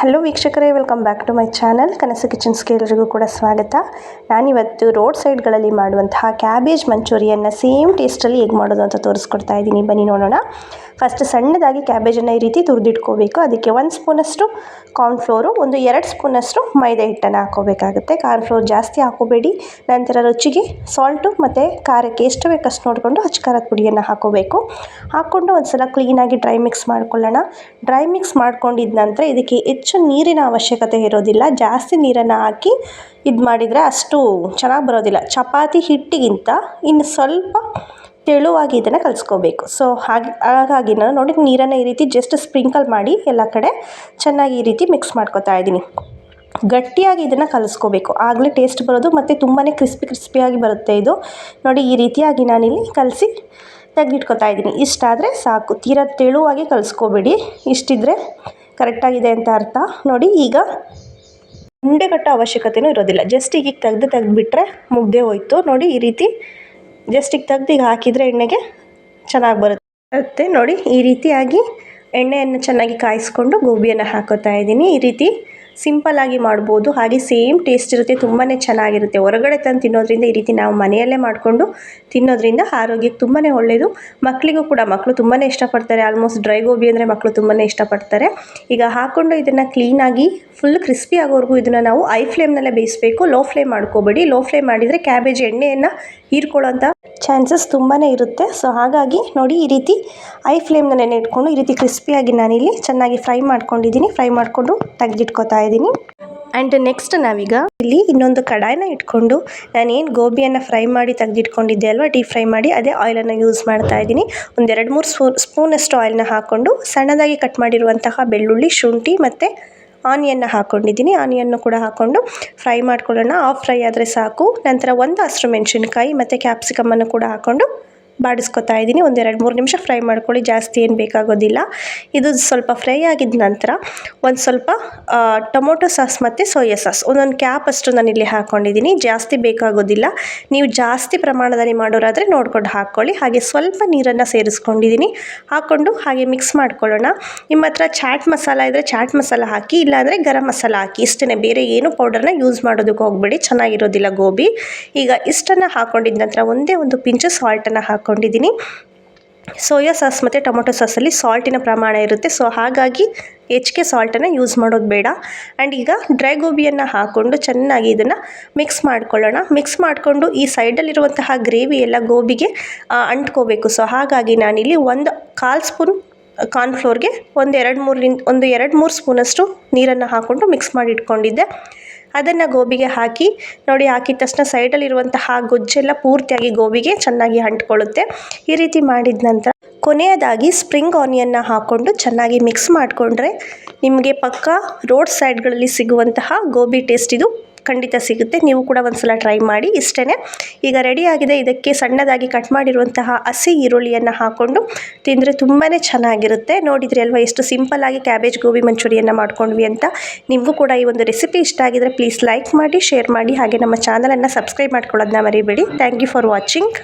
Hello ವೀಕ್ಷಕರೇ welcome back to my channel Kanasu Kitchen ಎಲ್ಲರಿಗೂ ಕೂಡ ಸ್ವಾಗತ. ನಾನಿವತ್ತು ರೋಡ್ ಸೈಡ್ಗಳಲ್ಲಿ ಮಾಡುವಂತಹ ಕ್ಯಾಬೇಜ್ ಮಂಚೂರಿಯನ್ನ ಸೇಮ್ ಟೇಸ್ಟಲ್ಲಿ ಹೇಗೆ ಮಾಡೋದು ಅಂತ ತೋರಿಸ್ಕೊಡ್ತಾ ಇದ್ದೀನಿ. ಬನ್ನಿ ನೋಡೋಣ. ಫಸ್ಟ್ ಸಣ್ಣದಾಗಿ ಕ್ಯಾಬೇಜನ್ನು ಈ ರೀತಿ ತುರಿದಿಟ್ಕೋಬೇಕು. ಅದಕ್ಕೆ ಒಂದು ಸ್ಪೂನಷ್ಟು ಕಾರ್ನ್ಫ್ಲೋರು ಒಂದು ಎರಡು ಸ್ಪೂನಷ್ಟು ಮೈದಾ ಹಿಟ್ಟನ್ನು ಹಾಕೋಬೇಕಾಗುತ್ತೆ ಕಾರ್ನ್ಫ್ಲೋರ್ ಜಾಸ್ತಿ ಹಾಕೋಬೇಡಿ ನಂತರ ರುಚಿಗೆ ಸಾಲ್ಟು ಮತ್ತು ಖಾರಕ್ಕೆ ಎಷ್ಟು ಬೇಕಷ್ಟು ನೋಡಿಕೊಂಡು ಅಚ್ಚ ಖಾರದ ಪುಡಿಯನ್ನು ಹಾಕೋಬೇಕು ಹಾಕ್ಕೊಂಡು ಒಂದು ಸಲ ಕ್ಲೀನಾಗಿ ಡ್ರೈ ಮಿಕ್ಸ್ ಮಾಡ್ಕೊಳ್ಳೋಣ. ಡ್ರೈ ಮಿಕ್ಸ್ ಮಾಡ್ಕೊಂಡಿದ್ದ ನಂತರ ಇದಕ್ಕೆ ಹೆಚ್ಚು ನೀರಿನ ಅವಶ್ಯಕತೆ ಇರೋದಿಲ್ಲ. ಜಾಸ್ತಿ ನೀರನ್ನು ಹಾಕಿ ಇದು ಮಾಡಿದರೆ ಅಷ್ಟು ಚೆನ್ನಾಗಿ ಬರೋದಿಲ್ಲ. ಚಪಾತಿ ಹಿಟ್ಟಿಗಿಂತ ಇನ್ನು ಸ್ವಲ್ಪ ತೆಳುವಾಗಿ ಇದನ್ನು ಕಲಿಸ್ಕೋಬೇಕು. ಸೊ ಹಾಗೆ, ಹಾಗಾಗಿ ನಾನು ನೋಡಿ ನೀರನ್ನು ಈ ರೀತಿ ಜಸ್ಟ್ ಸ್ಪ್ರಿಂಕಲ್ ಮಾಡಿ ಎಲ್ಲ ಕಡೆ ಚೆನ್ನಾಗಿ ಈ ರೀತಿ ಮಿಕ್ಸ್ ಮಾಡ್ಕೊತಾ ಇದ್ದೀನಿ. ಗಟ್ಟಿಯಾಗಿ ಇದನ್ನು ಕಲಿಸ್ಕೋಬೇಕು. ಆಗಲೇ ಟೇಸ್ಟ್ ಬರೋದು ಮತ್ತು ತುಂಬಾ ಕ್ರಿಸ್ಪಿ ಕ್ರಿಸ್ಪಿಯಾಗಿ ಬರುತ್ತೆ ಇದು. ನೋಡಿ, ಈ ರೀತಿಯಾಗಿ ನಾನಿಲ್ಲಿ ಕಲಸಿ ತೆಗೆದಿಟ್ಕೊತಾ ಇದ್ದೀನಿ. ಇಷ್ಟಾದರೆ ಸಾಕು. ತೀರಾ ತೆಳುವಾಗಿ ಕಲಿಸ್ಕೋಬೇಡಿ. ಇಷ್ಟಿದ್ರೆ ಕರೆಕ್ಟಾಗಿದೆ ಅಂತ ಅರ್ಥ. ನೋಡಿ, ಈಗ ಉಂಡೆ ಕಟ್ಟೋ ಅವಶ್ಯಕತೆಯೂ ಇರೋದಿಲ್ಲ. ಜಸ್ಟ್ ಈಗ ತೆಗೆದು ತೆಗೆದುಬಿಟ್ರೆ ಮುಗ್ದೇ ಹೋಯ್ತು. ನೋಡಿ, ಈ ರೀತಿ ಜಸ್ಟ್ ಈಗ ತೆಗ್ದು ಈಗ ಹಾಕಿದರೆ ಎಣ್ಣೆಗೆ ಚೆನ್ನಾಗಿ ಬರುತ್ತೆ. ಮತ್ತೆ ನೋಡಿ, ಈ ರೀತಿಯಾಗಿ ಎಣ್ಣೆಯನ್ನು ಚೆನ್ನಾಗಿ ಕಾಯಿಸ್ಕೊಂಡು ಗೋಬಿಯನ್ನು ಹಾಕೋತಾ ಇದ್ದೀನಿ. ಈ ರೀತಿ ಸಿಂಪಲ್ಲಾಗಿ ಮಾಡ್ಬೋದು. ಹಾಗೆ ಸೇಮ್ ಟೇಸ್ಟ್ ಇರುತ್ತೆ ತುಂಬಾ ಚೆನ್ನಾಗಿರುತ್ತೆ. ಹೊರಗಡೆ ತಂದು ತಿನ್ನೋದ್ರಿಂದ ಈ ರೀತಿ ನಾವು ಮನೆಯಲ್ಲೇ ಮಾಡಿಕೊಂಡು ತಿನ್ನೋದ್ರಿಂದ ಆರೋಗ್ಯಕ್ಕೆ ತುಂಬಾ ಒಳ್ಳೆಯದು ಮಕ್ಕಳಿಗೂ ಕೂಡ ಮಕ್ಕಳು ತುಂಬಾ ಇಷ್ಟಪಡ್ತಾರೆ. ಆಲ್ಮೋಸ್ಟ್ ಡ್ರೈ ಗೋಬಿ ಅಂದರೆ ಮಕ್ಕಳು ತುಂಬಾ ಇಷ್ಟಪಡ್ತಾರೆ. ಈಗ ಹಾಕ್ಕೊಂಡು ಇದನ್ನು ಕ್ಲೀನಾಗಿ ಫುಲ್ ಕ್ರಿಸ್ಪಿ ಆಗೋವರೆಗೂ ಇದನ್ನು ನಾವು ಐ ಫ್ಲೇಮ್ನಲ್ಲೇ ಬೇಯಿಸಬೇಕು. ಲೋ ಫ್ಲೇಮ್ ಮಾಡ್ಕೋಬೇಡಿ. ಲೋ ಫ್ಲೇಮ್ ಮಾಡಿದರೆ ಕ್ಯಾಬೇಜ್ ಎಣ್ಣೆಯನ್ನು ಹೀರ್ಕೊಳ್ಳೋಂಥ ಚಾನ್ಸಸ್ ತುಂಬಾ ಇರುತ್ತೆ. ಸೊ ಹಾಗಾಗಿ ನೋಡಿ ಈ ರೀತಿ ಐ ಫ್ಲೇಮ್ನ ನೆನೆ ಇಟ್ಕೊಂಡು ಈ ರೀತಿ ಕ್ರಿಸ್ಪಿಯಾಗಿ ನಾನಿಲ್ಲಿ ಚೆನ್ನಾಗಿ ಫ್ರೈ ಮಾಡ್ಕೊಂಡಿದ್ದೀನಿ. ಫ್ರೈ ಮಾಡಿಕೊಂಡು ತೆಗೆದಿಟ್ಕೊತಾ ಇದ್ದೀನಿ. ಆ್ಯಂಡ್ ನೆಕ್ಸ್ಟ್ ನಾವೀಗ ಇಲ್ಲಿ ಇನ್ನೊಂದು ಕಡಾಯಿನ ಇಟ್ಕೊಂಡು ನಾನೇನು ಗೋಬಿಯನ್ನು ಫ್ರೈ ಮಾಡಿ ತೆಗೆದಿಟ್ಕೊಂಡಿದ್ದೆ ಅಲ್ವಾ ಡೀಪ್ ಫ್ರೈ ಮಾಡಿ ಅದೇ ಆಯಿಲನ್ನು ಯೂಸ್ ಮಾಡ್ತಾ ಇದ್ದೀನಿ. ಒಂದೆರಡು ಮೂರು ಸ್ಪೂನ್ ಸ್ಪೂನಷ್ಟು ಆಯಿಲ್ನ ಹಾಕ್ಕೊಂಡು ಸಣ್ಣದಾಗಿ ಕಟ್ ಮಾಡಿರುವಂತಹ ಬೆಳ್ಳುಳ್ಳಿ, ಶುಂಠಿ ಮತ್ತು ಆನಿಯನ್ನ ಹಾಕ್ಕೊಂಡಿದ್ದೀನಿ ಆನಿಯನ್ನು ಕೂಡ ಹಾಕ್ಕೊಂಡು ಫ್ರೈ ಮಾಡ್ಕೊಳ್ಳೋಣ. ಆಫ್ ಫ್ರೈ ಆದರೆ ಸಾಕು. ನಂತರ ಒಂದು ಹಸಿರು ಮೆಣಸಿನ್ಕಾಯಿ ಮತ್ತು ಕ್ಯಾಪ್ಸಿಕಮನ್ನು ಕೂಡ ಹಾಕ್ಕೊಂಡು ಬಾಡಿಸ್ಕೊತಾ ಇದ್ದೀನಿ. ಒಂದೆರಡು ಮೂರು ನಿಮಿಷ ಫ್ರೈ ಮಾಡ್ಕೊಳ್ಳಿ. ಜಾಸ್ತಿ ಏನು ಬೇಕಾಗೋದಿಲ್ಲ. ಇದು ಸ್ವಲ್ಪ ಫ್ರೈ ಆಗಿದ ನಂತರ ಒಂದು ಸ್ವಲ್ಪ ಟೊಮೊಟೊ ಸಾಸ್ ಮತ್ತು ಸೋಯಾ ಸಾಸ್. ಒಂದೊಂದು ಕ್ಯಾಪ್ ಅಷ್ಟು ನಾನು ಇಲ್ಲಿ ಹಾಕ್ಕೊಂಡಿದ್ದೀನಿ ಜಾಸ್ತಿ ಬೇಕಾಗೋದಿಲ್ಲ. ನೀವು ಜಾಸ್ತಿ ಪ್ರಮಾಣದಲ್ಲಿ ಮಾಡೋರಾದರೆ ನೋಡ್ಕೊಂಡು ಹಾಕ್ಕೊಳ್ಳಿ ಹಾಗೆ ಸ್ವಲ್ಪ ನೀರನ್ನು ಸೇರಿಸ್ಕೊಂಡಿದ್ದೀನಿ. ಹಾಕ್ಕೊಂಡು ಹಾಗೆ ಮಿಕ್ಸ್ ಮಾಡ್ಕೊಳ್ಳೋಣ. ನಿಮ್ಮ ಹತ್ರ ಚಾಟ್ ಮಸಾಲ ಇದ್ದರೆ ಚಾಟ್ ಮಸಾಲ ಹಾಕಿ ಇಲ್ಲಾಂದರೆ ಗರಂ ಮಸಾಲ ಹಾಕಿ. ಇಷ್ಟೇ ಬೇರೆ ಏನು ಪೌಡರ್ನ ಯೂಸ್ ಮಾಡೋದಕ್ಕೆ ಹೋಗಬೇಡಿ. ಚೆನ್ನಾಗಿರೋದಿಲ್ಲ ಗೋಬಿ. ಈಗ ಇಷ್ಟನ್ನು ಹಾಕ್ಕೊಂಡಿದ್ದ ನಂತರ ಒಂದೇ ಒಂದು ಪಿಂಚು ಸಾಲ್ಟನ್ನು ಹಾಕ್ಕೊಂಡಿದ್ದೀನಿ ಸೋಯಾ ಸಾಸ್ ಮತ್ತು ಟೊಮೊಟೊ ಸಾಸಲ್ಲಿ ಸಾಲ್ಟಿನ ಪ್ರಮಾಣ ಇರುತ್ತೆ. ಸೊ ಹಾಗಾಗಿ ಹೆಚ್ಚಿಗೆ ಸಾಲ್ಟನ್ನು ಯೂಸ್ ಮಾಡೋದು ಬೇಡ. ಆ್ಯಂಡ್ ಈಗ ಡ್ರೈ ಗೋಬಿಯನ್ನು ಹಾಕ್ಕೊಂಡು ಚೆನ್ನಾಗಿ ಇದನ್ನು ಮಿಕ್ಸ್ ಮಾಡ್ಕೊಳ್ಳೋಣ. ಮಿಕ್ಸ್ ಮಾಡಿಕೊಂಡು ಈ ಸೈಡಲ್ಲಿರುವಂತಹ ಗ್ರೇವಿ ಎಲ್ಲ ಗೋಬಿಗೆ ಅಂಟ್ಕೋಬೇಕು. ಸೊ ಹಾಗಾಗಿ ನಾನಿಲ್ಲಿ ಒಂದು ಕಾಲು ಸ್ಪೂನ್ ಕಾರ್ನ್ಫ್ಲೋರ್ಗೆ ಒಂದು ಎರಡು ಮೂರರಿಂದ ಒಂದು ಎರಡು ಮೂರು ಸ್ಪೂನಷ್ಟು ನೀರನ್ನು ಹಾಕ್ಕೊಂಡು ಮಿಕ್ಸ್ ಮಾಡಿ ಇಟ್ಕೊಂಡಿದ್ದೆ. ಅದನ್ನು ಗೋಬಿಗೆ ಹಾಕಿ, ನೋಡಿ ಹಾಕಿದ ತಕ್ಷಣ ಸೈಡಲ್ಲಿರುವಂತಹ ಗೊಜ್ಜೆಲ್ಲ ಪೂರ್ತಿಯಾಗಿ ಗೋಬಿಗೆ ಚೆನ್ನಾಗಿ ಅಂಟ್ಕೊಳ್ಳುತ್ತೆ. ಈ ರೀತಿ ಮಾಡಿದ ನಂತರ ಕೊನೆಯದಾಗಿ ಸ್ಪ್ರಿಂಗ್ ಆನಿಯನ್ನ ಹಾಕ್ಕೊಂಡು ಚೆನ್ನಾಗಿ ಮಿಕ್ಸ್ ಮಾಡಿಕೊಂಡ್ರೆ ನಿಮಗೆ ಪಕ್ಕ ರೋಡ್ ಸೈಡ್ಗಳಲ್ಲಿ ಸಿಗುವಂತಹ ಗೋಬಿ ಟೇಸ್ಟ್ ಇದು ಖಂಡಿತ ಸಿಗುತ್ತೆ. ನೀವು ಕೂಡ ಒಂದ್ಸಲ ಟ್ರೈ ಮಾಡಿ ಇಷ್ಟೇ ಈಗ ರೆಡಿಯಾಗಿದೆ ಇದಕ್ಕೆ ಸಣ್ಣದಾಗಿ ಕಟ್ ಮಾಡಿರುವಂತಹ ಹಸಿ ಈರುಳ್ಳಿಯನ್ನು ಹಾಕ್ಕೊಂಡು ತಿಂದರೆ ತುಂಬಾ ಚೆನ್ನಾಗಿರುತ್ತೆ. ನೋಡಿದ್ರಿ ಅಲ್ವಾ? ಎಷ್ಟು ಸಿಂಪಲ್ಲಾಗಿ ಕ್ಯಾಬೇಜ್ ಗೋಬಿ ಮಂಚೂರಿಯನ್ನು ಮಾಡ್ಕೊಂಡ್ವಿ ಅಂತ. ನಿಮಗೂ ಕೂಡ ಈ ಒಂದು ರೆಸಿಪಿ ಇಷ್ಟ ಆಗಿದ್ರೆ ಪ್ಲೀಸ್ ಲೈಕ್ ಮಾಡಿ ಶೇರ್ ಮಾಡಿ. ಹಾಗೆ ನಮ್ಮ ಚಾನಲನ್ನು ಸಬ್ಸ್ಕ್ರೈಬ್ ಮಾಡ್ಕೊಳ್ಳೋದನ್ನ ಮರಿಬೇಡಿ. Thank you for watching